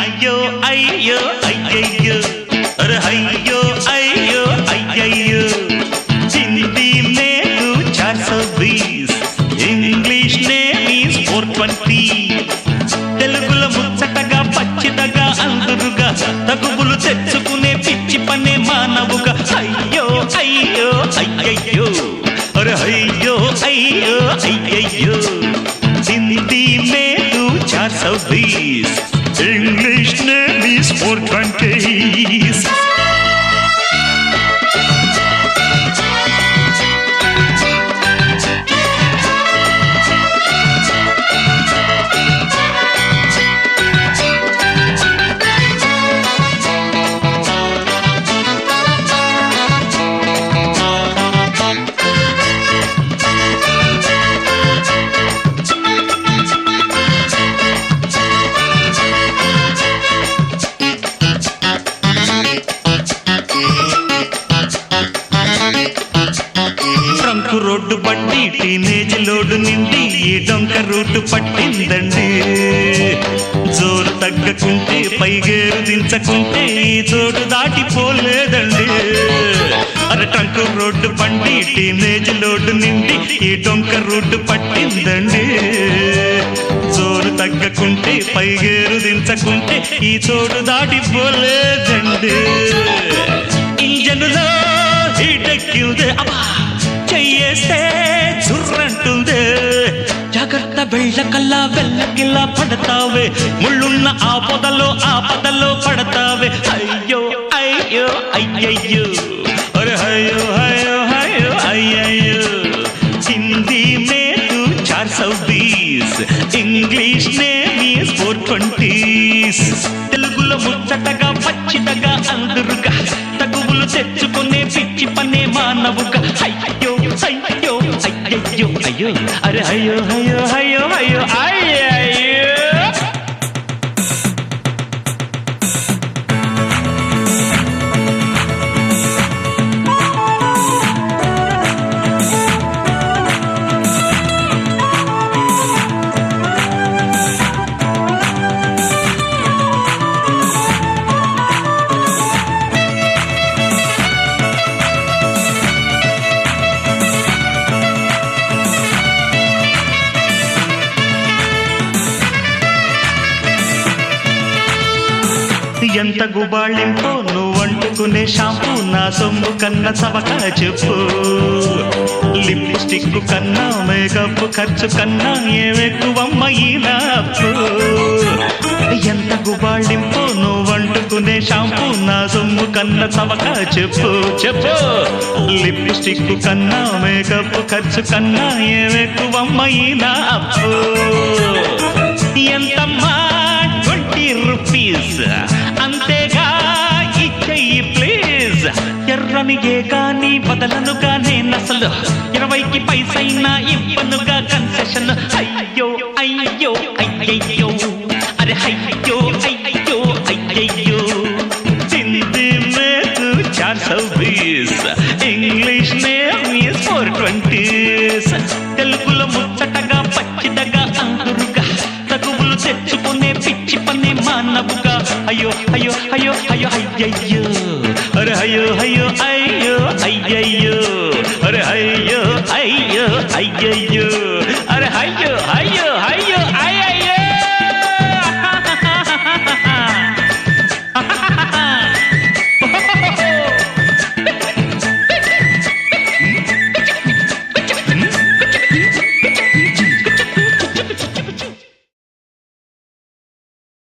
అయ్యో అయ్యో అయ్యయ్యో. అరే అయ్యో అయ్యో అయ్యయ్యో. హిందీ నేను చార్ సో బీస్ ఇంగ్లీష్ నే మీన్స్ ఫోర్ ట్వంటీ. తెలుగులో ముచ్చటగా పచ్చిదగా అందురుగా తగుబులు తెచ్చుకునే పిచ్చి పనే మానవుగా. అయ్యో అయ్యో అయ్యయ్యో. అరే అయ్యో అయ్యో అయ్యయ్యో. హిందీ మే తూ చార్ సౌ బీస్ ఇంగ్లీష్ నే మీన్స్ ఫోర్ ట్వంటీస్ రోడ్డు పట్టి టీనేజ్ లోడు నిండి ఈ డొంక రూటు పట్టిందండి. జోరు తగ్గకుంటే పైగేరు దించకుంటే ఈ చోటు దాటిపోలేదండి. అరే ట్రంక్ రోడ్డు పండి టీనేజ్ లోడు నిండి ఈ డొంక రూటు పట్టిందండి. జోరు తగ్గకుంటే పైగేరు దించకుంటే ఈ చోటు దాటిపోలేదండి. జాగ్రత్త వెళ్ళకల్లా వెళ్ళకిల్లా పడతావే. ముళ్ళున్న ఆ పొదలో ఆ పొదలో పడతావే. అయ్యో అయ్యో అయ్యయ్యో. అరే అయ్యో అయ్యో అయ్యో అయ్యయ్యో. హిందీ మే తూ చార్ సౌ బీస్. ఇంగ్లీష్ నే మీస్ ఫోర్ ట్వంటీస్. తెలుగులో ముచ్చటగా పచ్చిటగా అందరుగా తగువులు తెచ్చుకునే పిచ్చి పనే మానవుగా. అయ్యో అయ్యయ్యో అయ్యో అరే అయ్యో అయ్యో అయ్యో అయ్యో అయ్యయ్యో ఎంత గుబాళింపో నువ్వు అంటుకునే షాంపూ. నా సొమ్ము కన్నా సవక చెప్పు. లిప్స్టిక్ కన్నా మేకప్ ఖర్చు కన్నా ఏమెక్కువమ్మ ఈ నాపు ఎంత గుబాళింపో నువ్వు అంటుకునే షాంపూ. నా సొమ్ము కన్నా సవక చెప్పు. చెప్పు. లిప్స్టిక్ కన్నా మేకప్ ఖర్చు కన్నా ఏమెక్కువమ్మ ఈ నాపు ఏ కానీ బదలనుగా అసలు ఇరవైకి పైసైనా ఇవ్వనుగా కన్సెషన్ అయ్యో అయ్యో అయ్యయ్యో. అరే అయ్యో అయ్యో అయ్యయ్యో. హిందీ మే తూ చార్ సౌ బీస్ ఇంగ్లీష్ నే మీస్ ఫోర్ ట్వంటీస్ తెలుగులో ముచ్చటగా పచ్చిదగా అందరుగా తగువులు తెచ్చుకునే పిచ్చి పని మానవుగా. అయ్యో అయ్యో అయ్యో అయ్యో అయ్యయ్యో. అయ్యో అయ్యో అయ్యో అయ్యయ్యో. అరే అయ్యో అయ్యో అయ్యయ్యో.